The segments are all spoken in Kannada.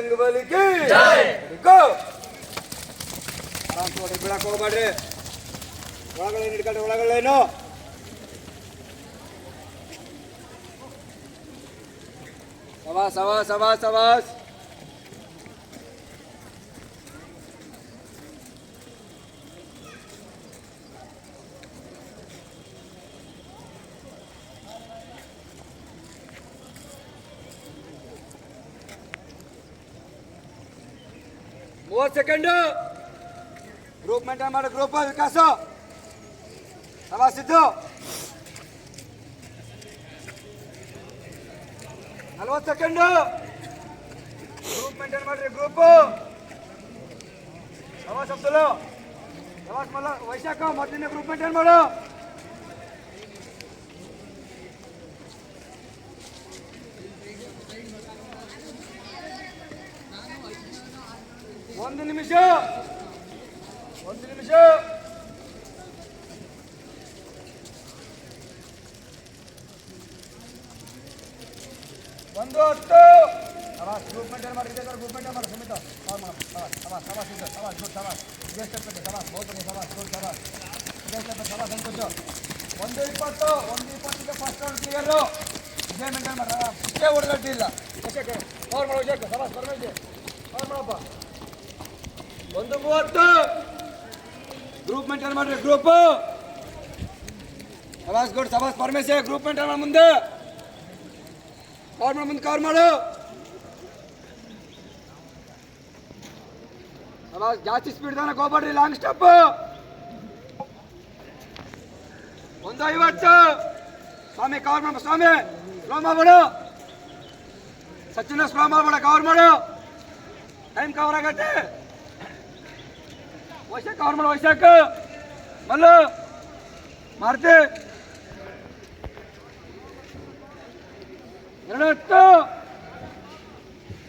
ಬಜರಂಗ ಬಲಿಗೆ ಗೋ ಆರಾಮ್ ನೋಡಿ ಬಿಡಕ್ ಹೋಗ್ಬೇಡ್ರಿ ಒಳಗಡೆ ಹಿಡ್ಕೊಂಡ್ರೆ ಒಳಗಡೆನು ಸವಾಸ್ ಸವಾಸ್ ಸವಾಸ್ ಸವಾಸ್ ಮೂವತ್ತು ಸೆಕೆಂಡು ಗ್ರೂಪ್ ಮೇಂಟೈನ್ ಮಾಡೋ ಗ್ರೂಪ್ ವಿಕಾಸ ಸವಾಸಿದ್ದು ನಲ್ವತ್ತು ಸೆಕೆಂಡು ಗ್ರೂಪ್ ಮೇಂಟೈನ್ ಮಾಡ್ರಿ ಗ್ರೂಪ್ ಸವಾಸ್ ಅಬ್ದುಲ್ ಸವಾಸ್ ಮಲ್ಲ ವೈಶಾಖ ಮೊದಲಿನ ಗ್ರೂಪ್ ಮೇಂಟೈನ್ ಮಾಡು ಒಂದು ನಿಮಿಷ. ಒಂದು ನಿಮಿಷ. ಒಂದು ಹತ್ತು. ಸವಾಸ್ ಗ್ರೂಪ್ ಮೇಂಟೈನ್ ಮಾಡಿ ಇದೇ ಗ್ರೂಪ್ ಮೇಂಟೈನ್ ಮಾಡಿ ಸುಮಿತ ಸವಾಸ್ ಮಾಡಿ ಸವಾಸ್ ಸವಾಸ್ ಇದೆ ಸವಾಸ್ ಗುಡ್ ಸವಾಸ್ ಇದೇ ಸ್ಟೆಪ್ ಸವಾಸ್ ಬಹುತನಿ ಸವಾಸ್ ಗುಡ್ ಸವಾಸ್ ಇದೇ ಸವಾಸ್ ಒಂದು ಇಪ್ಪತ್ತು, ಒಂದು ಇಪ್ಪತ್ತಿಗೆ ಫಸ್ಟ್ ರೌಂಡ್ ಕ್ಲಿಯರು ಇದೇ ಮೇಂಟೈನ್ ಮಾಡ ಇಷ್ಟೇ ಹೊಡೆದಡ್ಡಿ ಓಕೆ ಕವರ್ ಮಾಡೋ ಸವಾಸ್ ಪರಮೇಶ್ ಕವರ್ ಮಾಡಪ್ಪ ಒಂದು ಮೂವತ್ತು. ಗ್ರೂಪ್ ಮೇಂಟೈನ್ ಮಾಡ್ರಿ ಗ್ರೂಪ್ ಸವಾಸ್ ಗುಡ್ ಸವಾಸ್ ಪರಮೇಶ್ ಗ್ರೂಪ್ ಮೇಂಟೈನ್ ಮಾಡಿ ಮುಂದೆ. ಕವರ್ ಮಾಡಿ ಮುಂದೆ ಕವರ್ ಮಾಡು. ಸವಾಸ್ ಜಾಸ್ತಿ ಸ್ಪೀಡ್ ತನಕ ಹೋಗ್ಬೇಡ್ರಿ ಲಾಂಗ್ ಸ್ಟೆಪ್ ಒಂದು ಐವತ್ತು. ಸ್ವಾಮಿ ಕವರ್ ಮಾಡ, ಸ್ವಾಮಿ. ಸ್ಲೋ ಮಾಡ್ಬೇಡು. ಸಚಿನ ಸ್ಲೋ ಮಾಡ್ಬೇಡ ಕವರ್ ಮಾಡು. ಟೈಮ್ ಕವರ್ ಆಗತ್ತೆ. ವೈಶಾಖ ಕವರ್ ಮಾಡು ವೈಶಾಖ ಮಲ್ಲು ಮಾರುತಿ ಎರಡು ಹತ್ತು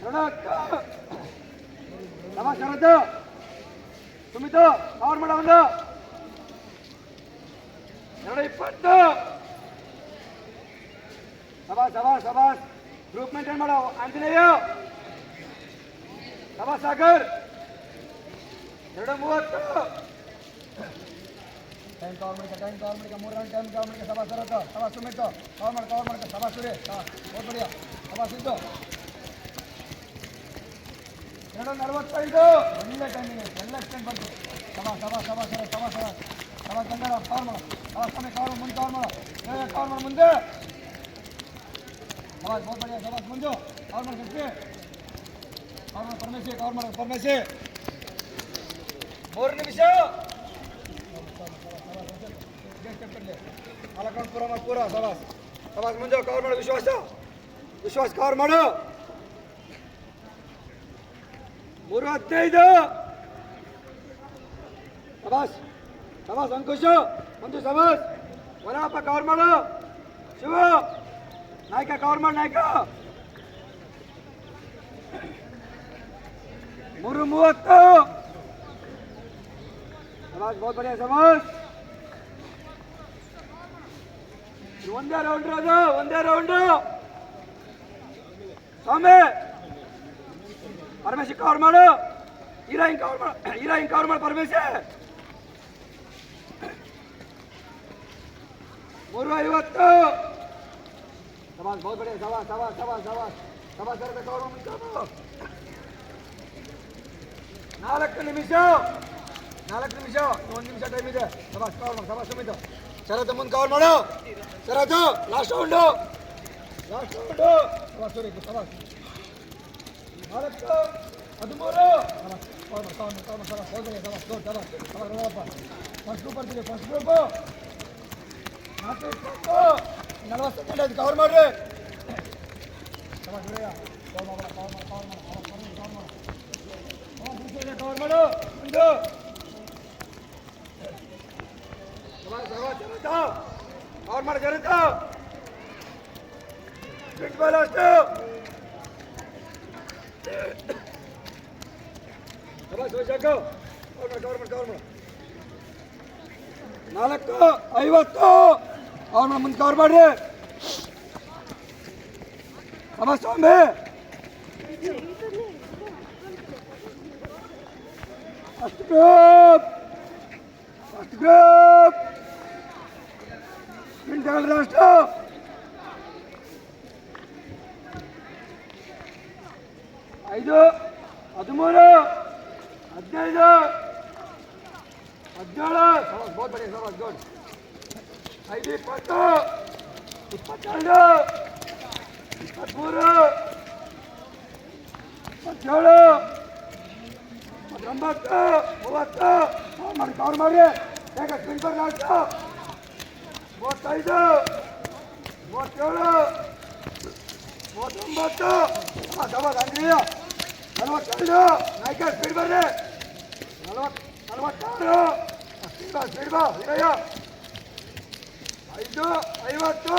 ಎರಡು ಹತ್ತು ನಮಸ್ಕಾರ ಶರತ್ ಸುಮಿತು ಕವರ್ ಮಾಡ ಒಂದು ಎರಡು ಇಪ್ಪತ್ತು ಸಬಾಸ್ ಸಬಾಸ್ ಸಬಾಸ್ ಗ್ರೂಪ್ ಮೇಂಟೈನ್ ಮಾಡೋ ಆಂಜನೇಯ ಸಬಾಸ್ ಸಾಗರ್ ಎರಡು ಮೂವತ್ತು. ಟೈಮ್ ಕವರ್ ಮಾಡಿಕ ಟೈಮ್ ಕವರ್ ಮಾಡಿಕ ಮೂರು ರೌಂಡ್ ಟೈಮ್ ಕವರ್ ಮಾಡಿಕ ಸಭಾ ಸರತ್ತು ಸಭಾ ಸುಮಿತ್ತು ಕವರ್ ಮಾಡಿ ಕವರ್ ಮಾಡ್ಕ ಸಭಾ ಸುರಿ ಹೋದ್ ಬಡಿಯ ಸಭಾ ಸಿದ್ದು ಎರಡು ನಲವತ್ತೈದು. ಒಳ್ಳೆ ಟೈಮಿಂಗ್ ಎಲ್ಲ ಎಕ್ಸ್ಟೆಂಡ್ ಬಂತು. ಸಭಾ ಸಭಾ ಸಭಾ ಸರ ಸಭಾ ಸರ ಸಭಾ ತಂಗಾರ ಕವರ್ ಮಾಡು. ಸಭಾ ಸಮಯ ಕವರ್ ಮುಂದೆ ಕವರ್ ಮಾಡು. ಕವರ್ ಮಾಡು, ಮುಂದೆ. ಸಭಾ ಹೋದ್ ಬಡಿಯ ಸಭಾ ಮುಂದೆ. ಕವರ್ ಮಾಡಿ ಕವರ್ ಮಾಡಿ ಪರಮೇಶಿ ಕವರ್ ಮಾಡಿ ಪರಮೇಶಿ ಮೂರು ನಿಮಿಷ ನಾಲ್ಕು ಪೂರ ಮಾಡಿ ಪೂರ ಸವಾಸ್ ಸವಾಸ್ ಮುಂದೆ ಕವರ್ ಮಾಡು ವಿಶ್ವಾಸ ವಿಶ್ವಾಸ ಕವರ್ ಮಾಡು ಮೂರು ಹದಿನೈದು ಸವಾಸ್ ಸವಾಸ್ ಅಂಕುಶ್ ಒಂದು ಸವಾಸ್ ವರಪ್ಪ ಕವರ್ ಮಾಡು ಶಿವ ನಾಯಕ ಕವರ್ ಮಾಡು ನಾಯಕ ಮೂರು ಮೂವತ್ತು ಸಮಾಜ್ ಬಹುತ್ ಬಡಿಯ ಸಮಾಜ್ ಇದು ಒಂದೇ ರೌಂಡ್ ಅದು ಒಂದೇ ರೌಂಡ್ ಸ್ವಾಮಿ ಪರಮೇಶ್ ಕವರ್ ಮಾಡು ಹೀರೋಯಿನ್ ಕವರ್ ಮಾಡು ಹೀರೋಯಿನ್ ಕವರ್ ಮಾಡು ಪರಮೇಶ್ ಮೂರು ಐವತ್ತು ಸಮಾಜ್ ಬಹುತ್ ಬಡಿಯ ಸವಾ ಸವಾ ಸವಾ ಸವಾ ಸವಾ ಸರದ ಕವರ್ ಮಾಡಿ ನಾಲ್ಕು ನಿಮಿಷ ನಾಲ್ಕು ನಿಮಿಷ ಒಂದು ನಿಮಿಷ ಟೈಮ್ ಇದೆ ಸಭಾಸ್ ಕವರ್ ಮಾಡು ಸಭಾಸ್ ಸುಮಿತು ಶರತ್ ಮುಂದೆ ಕವರ್ ಮಾಡು Sharath last round last round ಸಭಾಸ್ Suri ಸಭಾಸ್ ನಾಲ್ಕು ಹದಿಮೂರು ಸಭಾಸ್ ಕವರ್ ಮಾಡು ಕವರ್ ಮಾಡು ಕವರ್ ಮಾಡು ಸಭಾಸ್ ಹೋದ್ರೆ ಸಭಾಸ್ ದೊಡ್ಡ ಸಭಾಸ್ ಸಭಾಸ್ ನೋಡಪ್ಪ ಫಸ್ಟ್ ಗ್ರೂಪ್ ಬರ್ತೀವಿ ಫಸ್ಟ್ ಗ್ರೂಪು ನಾಲ್ಕು ಇಪ್ಪತ್ತು ನಲವತ್ತು ಸೆಕೆಂಡ್ ಆಯ್ತು ಕವರ್ ಮಾಡ್ರಿ ಸಭಾಸ್ ಬಿಡಯ್ಯ ಕವರ್ ಮಾಡ ಕವರ್ ಮಾಡು ಕವರ್ ಮಾಡು ಕವರ್ ಮಾಡು ಕವರ್ ಮಾಡು ಕವರ್ ಮಾಡು ಒಂದು ಕವರ್ ಮಾಡಿ ಜರುತ್ತ ಬಿಟ್ ಬಾಲ್ ಅಷ್ಟು ಸಬಾಸ್ ವೈಶಾಖ ಕವರ್ ಮಾಡಿ ಕವರ್ ಮಾಡಿ ಕವರ್ ಮಾಡಿ ನಾಲ್ಕು ಐವತ್ತು ಕವರ್ ಮಾಡಿ ಮುಂದೆ ಕವರ್ ಮಾಡ್ರಿ ಸಬಾಸ್ ಸ್ವಾಮಿ first group first group quintal ರಾಷ್ಟ್ರ ಐದು ಹದಿಮೂರು ಹದಿನೈದು ಹದಿನೇಳು ಸವಾಸ್ ಬಹುತ್ ಬಡಿ ಸವಾಸ್ ಗುಡ್ ಐದು ಇಪ್ಪತ್ತು ಇಪ್ಪತ್ತೆರಡು ಇಪ್ಪತ್ತ್ಮೂರು ಇಪ್ಪತ್ತೇಳು ಇಪ್ಪತ್ತೊಂಬತ್ತು ಮೂವತ್ತು ಕವರ್ ಮಾಡಿ ಕವರ್ ಮಾಡಿ ಬೇಗ ಸ್ಪಿಂಕರ್ ಲಾಸ್ಟ್ ಮೂವತ್ತೈದು ಮೂವತ್ತೇಳು ಮೂವತ್ತೊಂಬತ್ತು ಹಾಂ ಸವಾಸ್ ಅಂಗ್ರಿಯ ನಲವತ್ತೆರಡು ನಾಯ್ಕ ಸ್ಪೀಡ್ ಬರ್ರಿ ನಲವತ್ತು ನಲವತ್ತಾರು ಸ್ಪೀಡ್ ಬಾ ಸ್ಪೀಡ್ ಬಾ ಇದೆಯಾ ಐದು ಐವತ್ತು